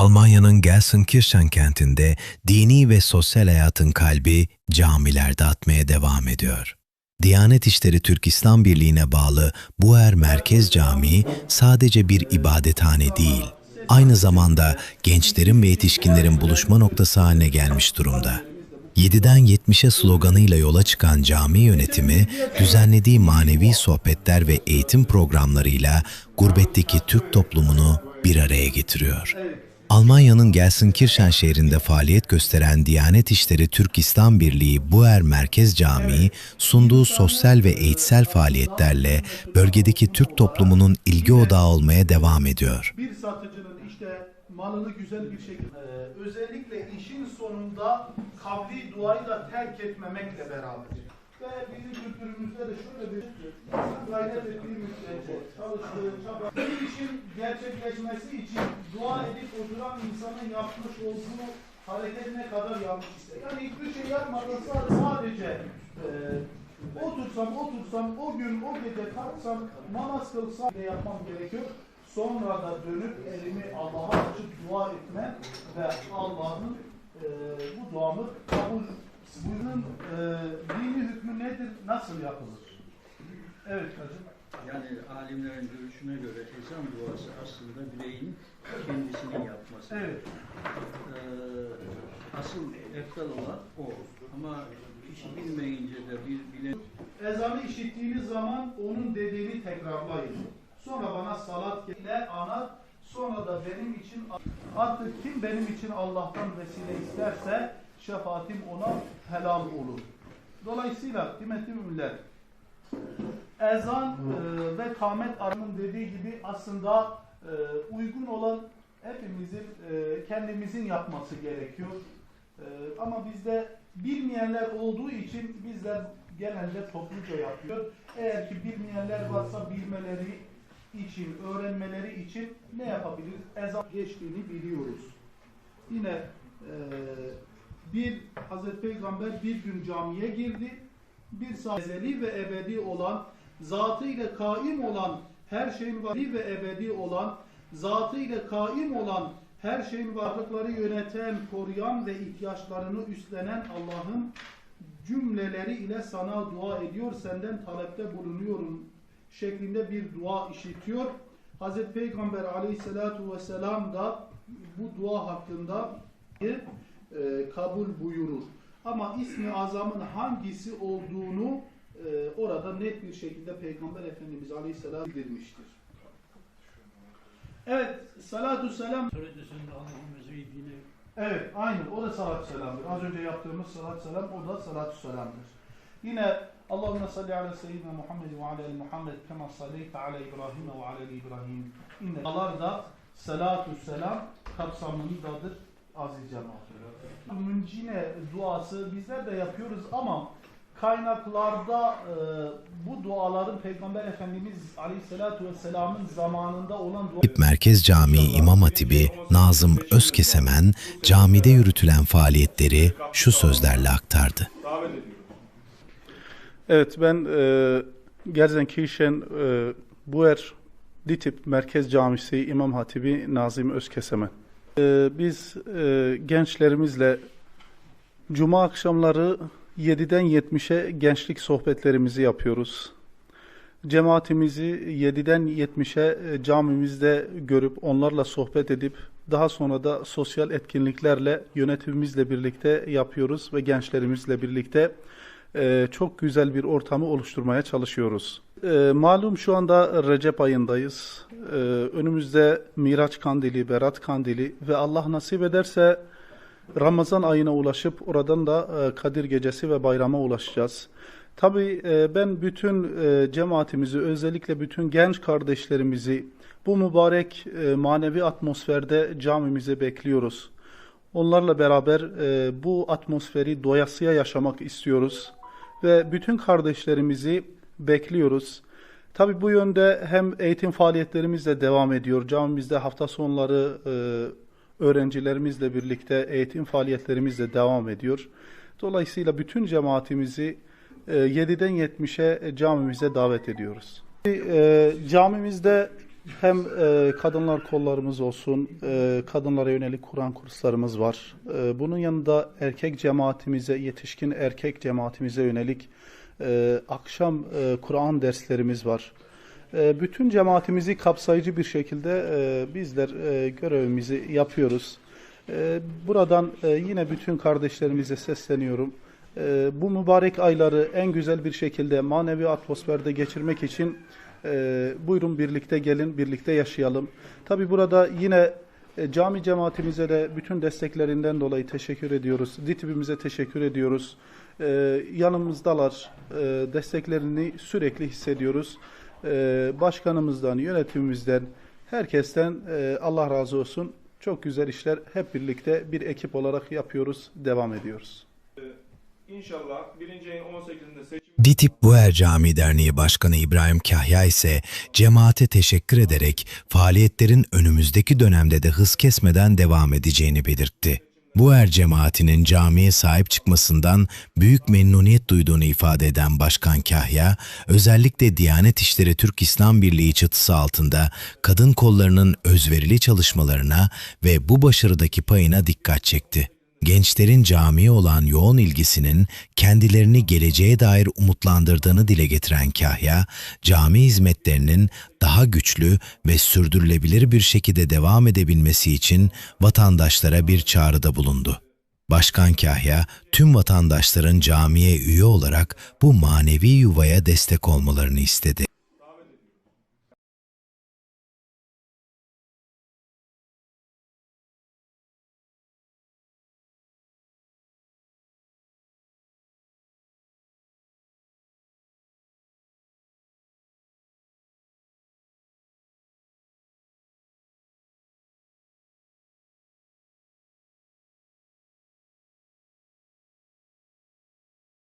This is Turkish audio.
Almanya'nın Gelsenkirchen kentinde dini ve sosyal hayatın kalbi camilerde atmaya devam ediyor. Diyanet İşleri Türk İslam Birliği'ne bağlı Buer Merkez Camii sadece bir ibadethane değil, aynı zamanda gençlerin ve yetişkinlerin buluşma noktası haline gelmiş durumda. 7'den 70'e sloganıyla yola çıkan cami yönetimi, düzenlediği manevi sohbetler ve eğitim programlarıyla gurbetteki Türk toplumunu bir araya getiriyor. Almanya'nın Gelsenkirchen şehrinde faaliyet gösteren Diyanet İşleri Türk İslam Birliği Buer Merkez Camii, sunduğu sosyal ve eğitsel faaliyetlerle bölgedeki Türk toplumunun ilgi odağı olmaya devam ediyor. bir satıcının işte malını güzel bir şekilde Ee, özellikle işin sonunda kavli duayı da terk etmemekle beraber. Bizim kültürümüzde de şöyle bir gayret ettiği müddetçe çalıştığı çaba bir işin gerçekleşmesi için dua edip oturan insanın yapmış olduğu hareket ne kadar yanlış ise. Yani hiçbir şey yapmadan sadece, e, otursam otursam o gün o gece kalksam namaz kılsam ne yapmam gerekiyor. Sonra da dönüp elimi Allah'a açıp dua etme ve Allah'ın e, bu duamı kabul bunun e? Nasıl yapılır? Evet hacım. Yani alimlerin görüşüne göre ezan duası aslında bireyin kendisinin yapması. Evet. Ee, asıl eftal olan o. Ama kişi bilmeyince de bir bilen Ezanı işittiğiniz zaman onun dediğini tekrarlayın. Sonra bana salat ile anar. Sonra da benim için artık kim benim için Allah'tan vesile isterse şefaatim ona helal olur. Dolayısıyla kıymetli müminler ezan e, ve kamet arının dediği gibi aslında e, uygun olan hepimizin e, kendimizin yapması gerekiyor. E, ama bizde bilmeyenler olduğu için bizler genelde topluca yapıyor. Eğer ki bilmeyenler varsa bilmeleri için, öğrenmeleri için ne yapabiliriz? Ezan geçtiğini biliyoruz. Yine e, bir Hazreti Peygamber bir gün camiye girdi. Bir saat ezeli ve ebedi olan, zatıyla kaim olan, her şeyin varlığı ve ebedi olan, zatıyla kaim olan, her şeyin varlıkları yöneten, koruyan ve ihtiyaçlarını üstlenen Allah'ın cümleleri ile sana dua ediyor, senden talepte bulunuyorum şeklinde bir dua işitiyor. Hazreti Peygamber aleyhissalatu vesselam da bu dua hakkında e, kabul buyurur. Ama ismi azamın hangisi olduğunu e, orada net bir şekilde Peygamber Efendimiz aleyhisselam bildirmiştir. Evet, salatu selam Evet, aynı. O da salatü selamdır. Az önce yaptığımız salatü selam, o da salatü selamdır. Yine Allahümme salli ala seyyidina Muhammed ve ala Muhammed kema salleyte ala İbrahim ve ala İbrahim. İnne da salatü selam kapsamındadır aziz cemaat. Müncine duası bizler de yapıyoruz ama kaynaklarda e, bu duaların Peygamber Efendimiz Aleyhisselatü Vesselam'ın zamanında olan dua Merkez Camii İmam Hatibi Nazım Özkesemen camide yürütülen faaliyetleri şu sözlerle aktardı. Evet ben e, Gerzenkirchen e, Buer Ditip Merkez Camisi İmam Hatibi Nazım Özkesemen. E, biz e, gençlerimizle Cuma akşamları 7'den 70'e gençlik sohbetlerimizi yapıyoruz. Cemaatimizi 7'den 70'e e, camimizde görüp onlarla sohbet edip daha sonra da sosyal etkinliklerle yönetimimizle birlikte yapıyoruz ve gençlerimizle birlikte e, çok güzel bir ortamı oluşturmaya çalışıyoruz. E, malum şu anda Recep ayındayız. E, önümüzde Miraç Kandili, Berat Kandili ve Allah nasip ederse Ramazan ayına ulaşıp oradan da e, Kadir Gecesi ve bayrama ulaşacağız. Tabii e, ben bütün e, cemaatimizi, özellikle bütün genç kardeşlerimizi bu mübarek e, manevi atmosferde camimize bekliyoruz. Onlarla beraber e, bu atmosferi doyasıya yaşamak istiyoruz ve bütün kardeşlerimizi bekliyoruz. Tabii bu yönde hem eğitim faaliyetlerimiz de devam ediyor. Camimizde hafta sonları e, öğrencilerimizle birlikte eğitim faaliyetlerimiz de devam ediyor. Dolayısıyla bütün cemaatimizi e, 7'den 70'e camimize davet ediyoruz. E, camimizde Hem e, kadınlar kollarımız olsun, e, kadınlara yönelik Kur'an kurslarımız var. E, bunun yanında erkek cemaatimize, yetişkin erkek cemaatimize yönelik e, akşam e, Kur'an derslerimiz var. E, bütün cemaatimizi kapsayıcı bir şekilde e, bizler e, görevimizi yapıyoruz. E, buradan e, yine bütün kardeşlerimize sesleniyorum. E, bu mübarek ayları en güzel bir şekilde manevi atmosferde geçirmek için e, buyurun birlikte gelin, birlikte yaşayalım. Tabi burada yine e, cami cemaatimize de bütün desteklerinden dolayı teşekkür ediyoruz. DİTİB'imize teşekkür ediyoruz. E, yanımızdalar. E, desteklerini sürekli hissediyoruz. E, başkanımızdan, yönetimimizden, herkesten e, Allah razı olsun. Çok güzel işler hep birlikte bir ekip olarak yapıyoruz, devam ediyoruz. İnşallah birinci ayın 18'inde seçim DİTİB Buer Camii Derneği Başkanı İbrahim Kahya ise cemaate teşekkür ederek faaliyetlerin önümüzdeki dönemde de hız kesmeden devam edeceğini belirtti. Buer cemaatinin camiye sahip çıkmasından büyük memnuniyet duyduğunu ifade eden Başkan Kahya, özellikle Diyanet İşleri Türk İslam Birliği çatısı altında kadın kollarının özverili çalışmalarına ve bu başarıdaki payına dikkat çekti gençlerin camiye olan yoğun ilgisinin kendilerini geleceğe dair umutlandırdığını dile getiren Kahya, cami hizmetlerinin daha güçlü ve sürdürülebilir bir şekilde devam edebilmesi için vatandaşlara bir çağrıda bulundu. Başkan Kahya, tüm vatandaşların camiye üye olarak bu manevi yuvaya destek olmalarını istedi.